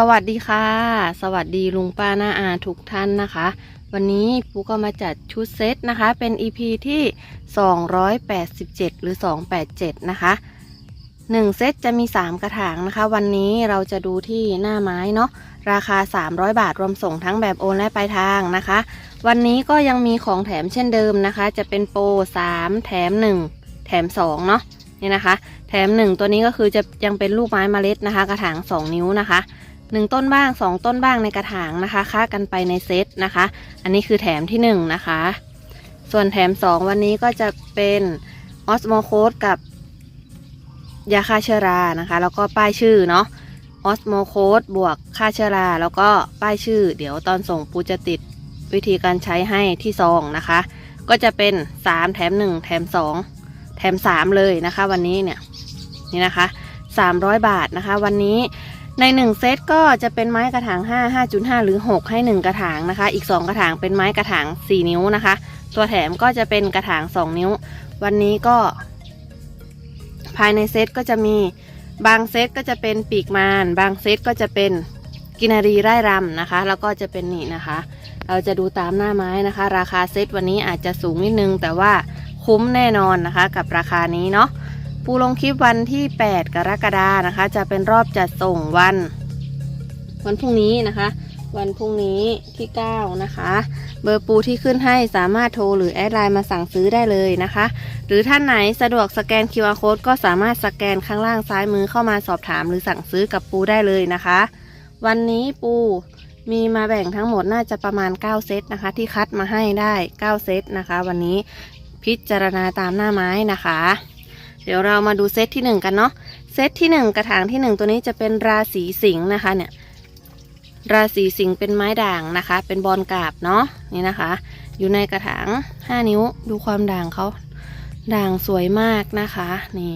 สวัสดีค่ะ สวัสดีลุงป้าน้าอาทุกท่านนะคะ วันนี้ปูก็มาจัดชุดเซตนะคะ เป็น EP ที่ 287 หรือ 287 นะคะ 1 เซตจะมี 3 กระถางนะคะ วันนี้เราจะดูที่หน้าไม้เนาะราคา 300 บาทรวมส่งทั้งแบบโอนและปลายทางนะคะ วันนี้ก็ยังมีของแถมเช่นเดิมนะคะ จะเป็นโปร 3 แถม 1 แถม 2 เนาะนี่นะคะ แถม 1 ตัวนี้ก็คือจะยังเป็นลูกไม้เมล็ดนะคะ กระถาง 2 นิ้วนะคะ หนึ่งต้นบ้างสองต้นบ้างในกระถางนะคะ ค่ากันไปในเซตนะคะ อันนี้คือแถมที่หนึ่งนะคะ ส่วนแถมสองวันนี้ก็จะเป็นออสโมโคดกับยาฆ่าเชื้อรานะคะ แล้วก็ป้ายชื่อเนาะออสโมโคดบวกฆ่าเชื้อรา แล้วก็ป้ายชื่อ เดี๋ยวตอนส่งปูจะติดวิธีการใช้ให้ที่ซองนะคะ ก็จะเป็น 3 แถม 1 แถม 2 แถม 3 เลยนะคะ วันนี้เนี่ยนี่นะคะ 300 บาทนะคะ วันนี้ ใน 1 เซตก็จะเป็นไม้กระถาง 5 5.5 หรือ 6 ให้ 1 กระถางนะคะ อีก 2 กระถางเป็นไม้กระถาง 4 นิ้วนะคะ ตัวแถมก็จะเป็นกระถาง 2 นิ้ว วันนี้ก็ ภายในเซตก็จะมีบางเซตก็จะเป็นปีกมารบางเซตก็จะเป็นกินนารีไร่รำนะคะ แล้วก็จะเป็นนี่นะคะ เราจะดูตามหน้าไม้นะคะ ราคาเซตวันนี้อาจจะสูงนิดนึง แต่ว่าคุ้มแน่นอนนะคะ กับราคานี้เนาะ ปูลงคลิปวันที่ 8 กรกฎานะคะ จะเป็นรอบจัดส่งวัน วันพรุ่งนี้นะคะ วันพรุ่งนี้ที่ 9 นะคะ เบอร์ปูที่ขึ้นให้สามารถโทรหรือแอดไลน์มาสั่งซื้อได้เลยนะคะ หรือท่านไหนสะดวกสแกน QR code ก็สามารถสแกนข้างล่างซ้ายมือเข้ามาสอบถามหรือสั่งซื้อกับปูได้เลยนะคะ วันนี้ปูมีมาแบ่งทั้งหมดน่าจะประมาณ 9 เซตนะคะ ที่คัดมาให้ได้ 9 เซตนะคะ วันนี้พิจารณาตามหน้าไม้นะคะ เดี๋ยวเรามาดูเซตที่1กันเนาะเซตที่1กระถางที่1ตัวนี้จะเป็นราศีสิงห์นะคะเนี่ยราศีสิงห์เป็นไม้ด่างนะคะ เป็นบอลกาบเนาะนี่นะคะ อยู่ในกระถาง5นิ้วดูความด่างเขาด่างสวยมากนะคะนี่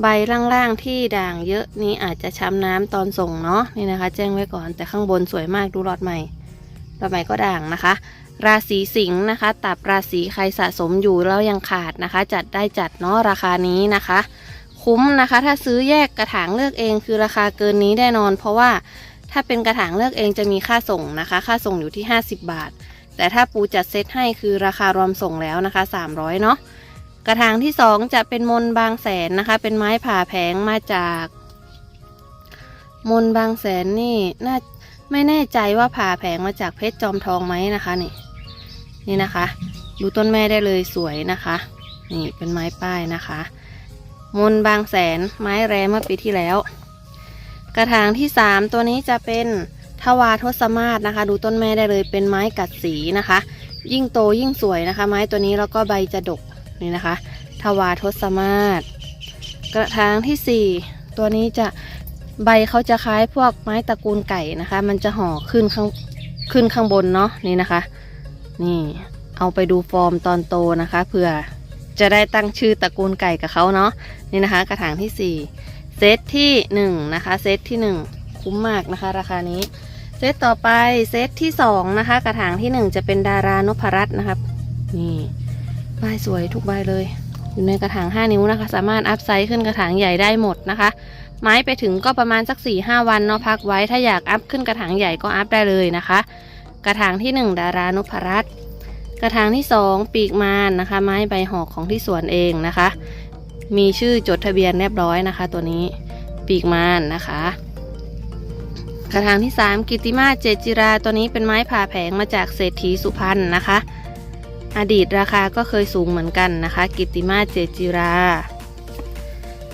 ใบล่างๆที่ด่างเยอะนี้อาจจะช้ำน้ำตอนส่งเนาะนี่นะคะ แจ้งไว้ก่อนแต่ข้างบนสวยมากดูหลอดใหม่ หลอดใหม่ก็ด่างนะคะ ราศีสิงห์นะคะ ตับราศีใครสะสมอยู่แล้วยังขาดนะคะ จัดได้จัดเนาะราคานี้นะคะ คุ้มนะคะ ถ้าซื้อแยกกระถางเลือกเองคือราคาเกินนี้แน่นอน เพราะว่าถ้าเป็นกระถางเลือกเองจะมีค่าส่งนะคะ ค่าส่งอยู่ที่ 50 บาท แต่ถ้าปูจัดเซตให้คือราคารวมส่งแล้วนะคะ 300เนาะกระถางที่สองจะเป็นมนบางแสนนะคะ เป็นไม้ผ่าแผงมาจาก มนบางแสนนี่น่า ไม่แน่ใจว่าผ่าแผงมาจากเพชรจอมทองไหมนะคะนี่นี่นะคะ ดูต้นแม่ได้เลยสวยนะคะ นี่เป็นไม้ป้ายนะคะ มนบางแสนไม้แรเมื่อปีที่แล้ว กระถางที่สามตัวนี้จะเป็นทวาทศมาศนะคะ ดูต้นแม่ได้เลยเป็นไม้กัดสีนะคะ ยิ่งโตยิ่งสวยนะคะ ไม้ตัวนี้แล้วก็ใบจะดกนี่นะคะทวาทศมาศกระถางที่4ตัวนี้จะ ใบเขาจะคล้ายพวกไม้ตระกูลไก่นะคะ มันจะห่อขึ้นข้างขึ้นข้างบนเนาะนี่นะคะ นี่เอาไปดูฟอร์มตอนโตนะคะเผื่อจะได้ตั้งชื่อตระกูลไก่กับเขาเนาะนี่นะคะ กระถางที่4เซตที่1นะคะเซตที่1คุ้มมากนะคะ ราคานี้เซตต่อไปเซตที่2นะคะ กระถางที่1จะเป็นดารานพรัตน์นะครับ นี่ใบสวยทุกใบเลย อยู่ในกระถาง 5 นิ้วนะคะ สามารถอัพไซส์ขึ้นกระถางใหญ่ได้หมดนะคะ ไม้ไปถึงก็ประมาณสัก4-5วันเนาะพักไว้ถ้าอยากอัพขึ้นกระถางใหญ่ก็อัพได้เลยนะคะ กระถางที่ 1 ดารานุพรัตน์กระถางที่ 2 ปีกมานนะคะ ไม้ใบหอกของที่สวนเองนะคะ มีชื่อจดทะเบียนเรียบร้อยนะคะ ตัวนี้ปีกมานนะคะกระถางที่ 3 กิติมาเจจิราตัวนี้เป็นไม้ผ่าแผงมาจากเศรษฐีสุพรรณนะคะ อดีตราคาก็เคยสูงเหมือนกันนะคะ กิติมาเจจิรา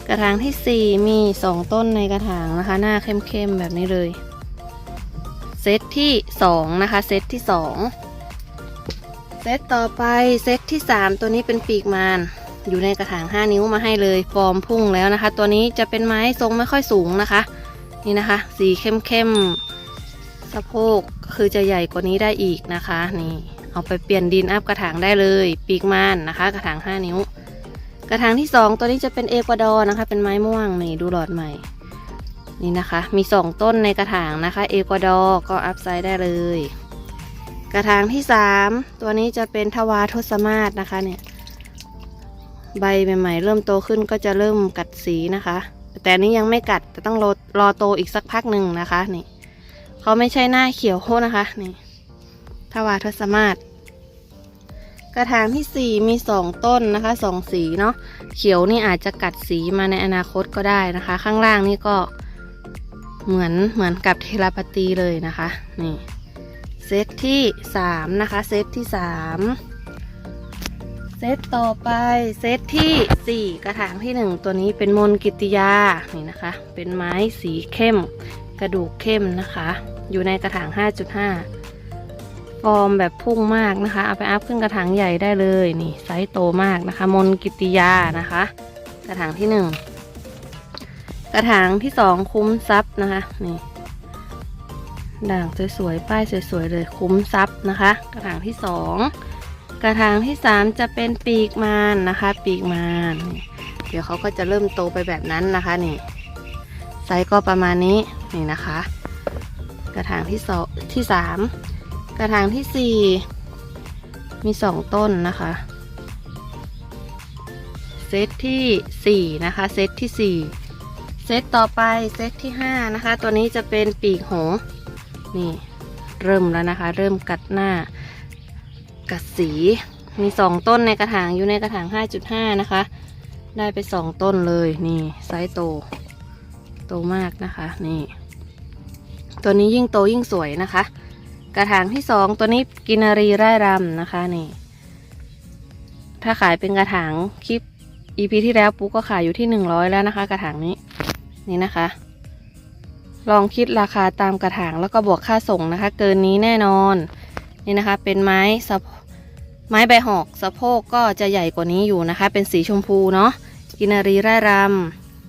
กระถางที่ 4 มี 2 ต้นในกระถางนะคะ หน้าเข้มๆแบบนี้เลย เซตที่ 2 นะคะ เซตที่ 2 เซตต่อไปเซตที่ 3 ตัวนี้เป็นปีกมานอยู่ในกระถาง 5 นิ้วมาให้เลยฟอร์มพุ่งแล้วนะคะ ตัวนี้จะเป็นไม้ทรงไม่ค่อยสูงนะคะ นี่นะคะ สีเข้มๆสะโพกคือจะใหญ่กว่านี้ได้อีกนะคะนี่ เอาไปเปลี่ยนดินอัพกระถางได้เลย ปีกม่านนะคะ กระถาง 5 นิ้ว กระถางที่ 2 ตัวนี้จะเป็นเอกวาดอร์นะคะ เป็นไม้ม่วงนี่ดูหลอดใหม่ นี่นะคะ มี 2 ต้นในกระถางนะคะ เอกวาดอร์ก็อัพไซด์ได้เลย กระถางที่ 3 ตัวนี้จะเป็นทวาทศมาศนะคะเนี่ยใบใหม่ๆ เริ่มโตขึ้นก็จะเริ่มกัดสีนะคะ แต่นนี้ยังไม่กัดแต่ต้องรอรอโตอีกสักพักหนึ่งนะคะนี่เขาไม่ใช่หน้าเขียวโคนะคะนี่ ทวารทศมาศกระถางที่สี่มีสองต้นนะคะสองสีเนาะเขียวนี่อาจจะกัดสีมาในอนาคตก็ได้นะคะ ข้างล่างนี่ก็เหมือนเหมือนกับเทราปตีเลยนะคะนี่เซตที่สามนะคะ เซตที่สามเซตต่อไปเซตที่สี่กระถางที่หนึ่งตัวนี้เป็นมนกิติยานี่นะคะ เป็นไม้สีเข้ม กระดูกเข้มนะคะ อยู่ในกระถาง 5.5 ฟอร์มแบบพุ่งมากนะคะ เอาไปอัพขึ้นกระถางใหญ่ได้เลยนี่ไซส์โตมากนะคะ มนกิติยานะคะ กระถางที่หนึ่งกระถางที่สองคุ้มซับนะคะนี่ด่างสวยๆป้ายสวยๆเลยคุ้มซับนะคะ กระถางที่สองกระถางที่สามจะเป็นปีกมานนะคะ ปีกมานเดี๋ยวเขาก็จะเริ่มโตไปแบบนั้นนะคะนี่ไซส์ก็ประมาณนี้นี่นะคะ กระถางที่สองที่สาม กระถางที่สี่มีสองต้นนะคะ เซตที่สี่นะคะ เซตที่สี่เซตต่อไปเซตที่ห้านะคะ ตัวนี้จะเป็นปีกหงนี่ เริ่มแล้วนะคะ เริ่มกัดหน้า กัดสี มีสองต้นในกระถางอยู่ในกระถาง 5.5 นะคะ ได้ไปสองต้นเลยนี่ไซส์โต โตมากนะคะ นี่ ตัวนี้ยิ่งโตยิ่งสวยนะคะ กระถางที่สองตัวนี้กินารีไร่รำนะคะนี่ถ้าขายเป็นกระถางคลิป EP ที่แล้วปุ๊กก็ขายอยู่ที่หนึ่งร้อยแล้วนะคะ กระถางนี้นี่นะคะ ลองคิดราคาตามกระถางแล้วก็บวกค่าส่งนะคะ เกินนี้แน่นอนนี่นะคะ เป็นไม้สะไม้ใบหอกสะโพกก็จะใหญ่กว่านี้อยู่นะคะ เป็นสีชมพูเนาะกินารีไร่ร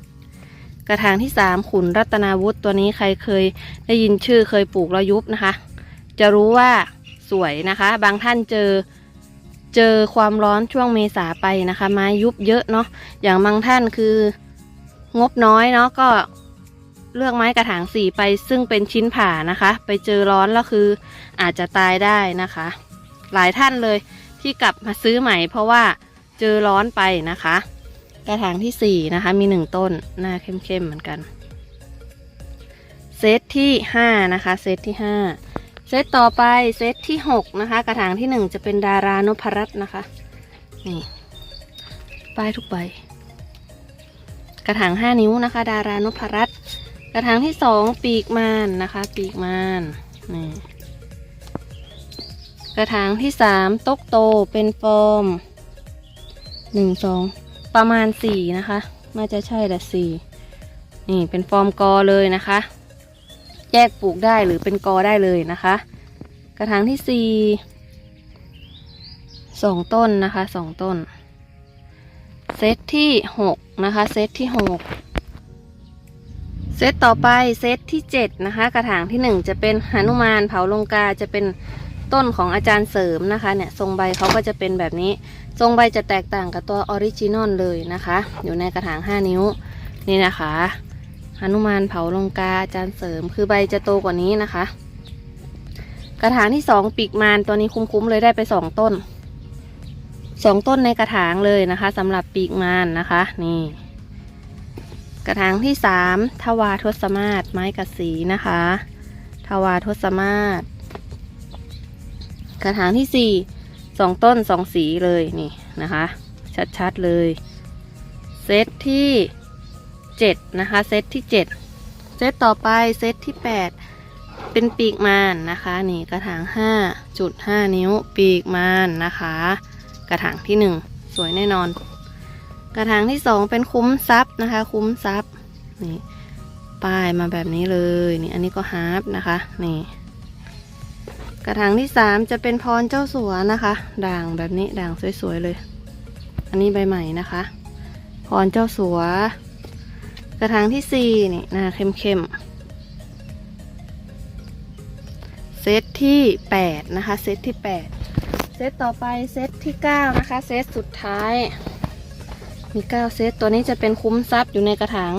ำกระถางที่3ขุนรัตนาวุฒิตัวนี้ใครเคยได้ยินชื่อเคยปลูกแล้วยุบนะคะ จะรู้ว่าสวยนะคะ บางท่านเจอเจอความร้อนช่วงเมษาไปนะคะ ไม้ยุบเยอะเนาะอย่างบางท่านคืองบน้อยเนาะก็เลือกไม้กระถางสีไปซึ่งเป็นชิ้นผ่านะคะ ไปเจอร้อนแล้วคืออาจจะตายได้นะคะ หลายท่านเลยที่กลับมาซื้อใหม่ เพราะว่าเจอร้อนไปนะคะ กระถางที่ 4 นะคะ มี 1 ต้นหน้าเข้มๆเหมือนกัน เซตที่ 5 นะคะ เซตที่ 5 เซตต่อไปเซตที่6นะคะ กระถางที่1จะเป็นดารานพรัตน์นะคะนี่ป้ายทุกใบ กระถาง5นิ้วนะคะ ดารานพรัตน์กระถางที่2ปีกมานนะคะ ปีกมานนี่กระถางที่3ตกโตเป็นฟอร์มหนึ่งสองประมาณสี่นะคะน่าจะใช่แหละสี่นี่เป็นฟอร์มกอเลยนะคะ แยกปลูกได้หรือเป็นกอได้เลยนะคะ กระถางที่สี่สองต้นนะคะสองต้น เซตที่หกนะคะ เซตที่หกเซตต่อไปเซตที่เจ็ดนะคะ กระถางที่หนึ่งจะเป็นหนุมานเผาลงกาจะเป็นต้นของอาจารย์เสริมนะคะเนี่ยทรงใบเขาก็จะเป็นแบบนี้ ทรงใบจะแตกต่างกับตัวออริจินอลเลยนะคะ อยู่ในกระถาง 5 นิ้วนี่นะคะ หนุมานเผาลงกาอาจารย์เสริม คือใบจะโตกว่านี้นะคะ กระถางที่2ปีกมานตัวนี้คุ้มๆเลยได้ไป2ต้น2ต้นในกระถางเลยนะคะสำหรับปีกมานนะคะ นี่ กระถางที่3ทวาทศมาศไม้กระสีนะคะทวาทศมาศกระถางที่สี่สองต้นสองสีเลยนี่นะคะ ชัดๆเลย เซตที่ เจ็ดนะคะ เซตที่เจ็ดเซตต่อไปเซตที่แปดเป็นปีกมานนะคะ นี่กระถางห้าจุดห้านิ้วปีกมานนะคะ กระถางที่หนึ่งสวยแน่นอน กระถางที่สองเป็นคุ้มซับนะคะ คุ้มซับนี่ป้ายมาแบบนี้เลยนี่อันนี้ก็ฮาร์ปนะคะนี่กระถางที่สามจะเป็นพรเจ้าสัวนะคะ ด่างแบบนี้ด่างสวยๆเลย อันนี้ใบใหม่นะคะ พรเจ้าสัว กระถางที่สี่นี่หน้าเข้มๆ เซตที่แปดนะคะ เซตที่แปดเซตต่อไปเซตที่เก้านะคะ เซตสุดท้าย มีเก้าเซตตัวนี้จะเป็นคุ้มทรัพย์อยู่ในกระถาง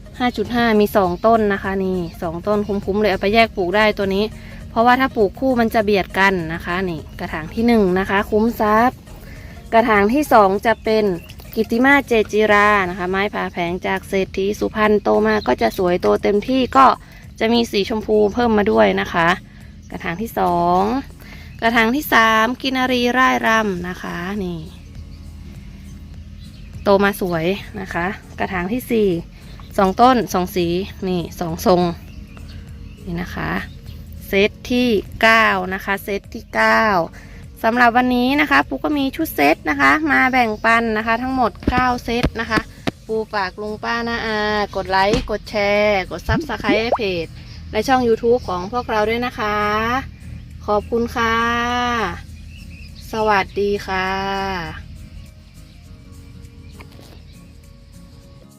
5.5 มี2ต้นนะคะนี่2ต้นคุ้มๆเลยเอาไปแยกปลูกได้ตัวนี้ เพราะว่าถ้าปลูกคู่มันจะเบียดกันนะคะนี่กระถางที่1นะคะ คุ้มทรัพย์กระถางที่2จะเป็น กิติมาเจจิรานะคะ ไม้ผ่าแผงจากเศรษฐีสุพรรณโตมาก็จะสวยโตเต็มที่ก็จะมีสีชมพูเพิ่มมาด้วยนะคะ กระถางที่สองกระถางที่สามกินารีร่ายรำนะคะนี่โตมาสวยนะคะ กระถางที่สี่สองต้นสองสีนี่สองทรงนี่นะคะเซตที่เก้านะคะเซตที่เก้า สำหรับวันนี้นะคะ ปูก็มีชุดเซตนะคะ มาแบ่งปันนะคะ ทั้งหมด 9 เซตนะคะ ปูปากลุงป้านาอา กดไลค์ กดแชร์ กดซับสไครต์เพจ และช่อง YouTube ของพวกเราด้วยนะคะ ขอบคุณค่ะ สวัสดีค่ะ